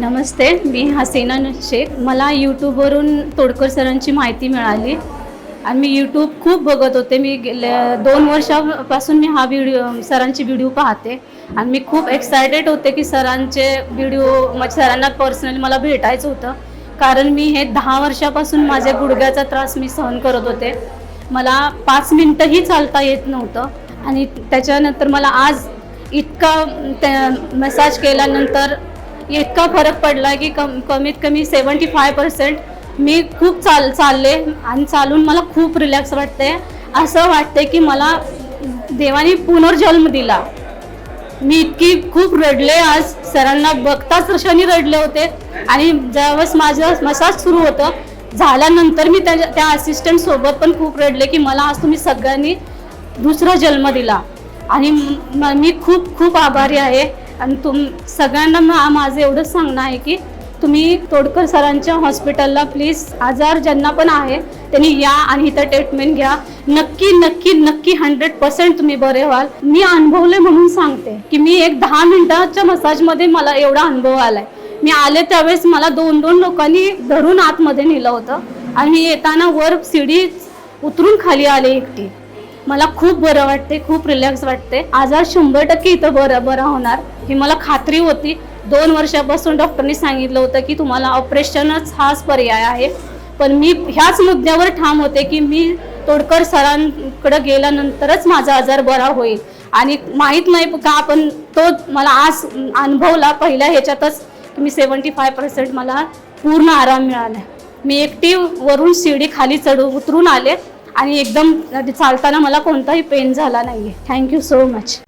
नमस्ते मी हसीना शेख. मला यूट्यूबवरून तोडकर सरांची माहिती मिळाली. आणि मी यूट्यूब खूप बघत होते. मी गेल्या दोन वर्षापासून मी हा व्हिडिओ सरांची व्हिडिओ पाहते. आणि मी खूप एक्सायटेड होते की सरांचे व्हिडिओ म्हणजे सरांना पर्सनली मला भेटायचं होतं. कारण मी हे दहा वर्षापासून माझ्या गुडघ्याचा त्रास मी सहन करत होते. मला पाच मिनटंही चालता येत नव्हतं. आणि त्याच्यानंतर मला आज इतका मसाज केल्यानंतर इतका फरक पडला की कम कमीत कमी सेवन्टी फाय पर्सेंट मी खूप चाल चालले आणि चालून मला खूप रिलॅक्स वाटते. असं वाटते की मला देवाने पुनर्जन्म दिला. मी इतकी खूप रडले आज. सरांना बघताच क्षणी रडले होते. आणि ज्यावेळेस माझं मसाज सुरू होतं झाल्यानंतर मी त्या त्या असिस्टंट सोबत पण खूप रडले की मला आज तुम्ही सगळ्यांनी दुसरा जन्म दिला. आणि मी खूप खूप आभारी आहे. आणि तुम सगळ्यांना मा- माझं एवढंच सांगणं आहे की तुम्ही तोडकर सरांच्या हॉस्पिटलला प्लीज आजार ज्यांना पण आहे त्यांनी या आणि इथं ट्रीटमेंट घ्या. नक्की नक्की नक्की हंड्रेड पर्सेंट तुम्ही बरे व्हाल. मी अनुभवले म्हणून सांगते की मी एक दहा मिनिटाच्या मसाजमध्ये मला एवढा अनुभव आलाय. मी आले त्यावेळेस मला दोन दोन लोकांनी धरून आतमध्ये नेलं होतं आणि मी येताना वर शिडी उतरून खाली आले एकटी. मला खूप बरं वाटते खूप रिलॅक्स वाटते. आजार शंभर टक्के इथं बरं बरं होणार. ही मला खात्री होती. दोन वर्षापासून डॉक्टरनी सांगितलं होतं की तुम्हाला ऑपरेशनच हाच पर्याय आहे. पण मी ह्याच मुद्द्यावर ठाम होते की मी तोडकर सरांकडे गेल्यानंतरच माझा आजार बरा होईल. आणि माहीत नाही का पण तो मला आज अनुभवला पहिल्या ह्याच्यातच मी सेवन्टी फाय पर्सेंट मला पूर्ण आराम मिळाला. मी एकटी वरून शिडी खाली चढू उतरून आले. आणि एकदम चालताना मला कोणताही पेन झाला नाही आहे थँक्यू सो मच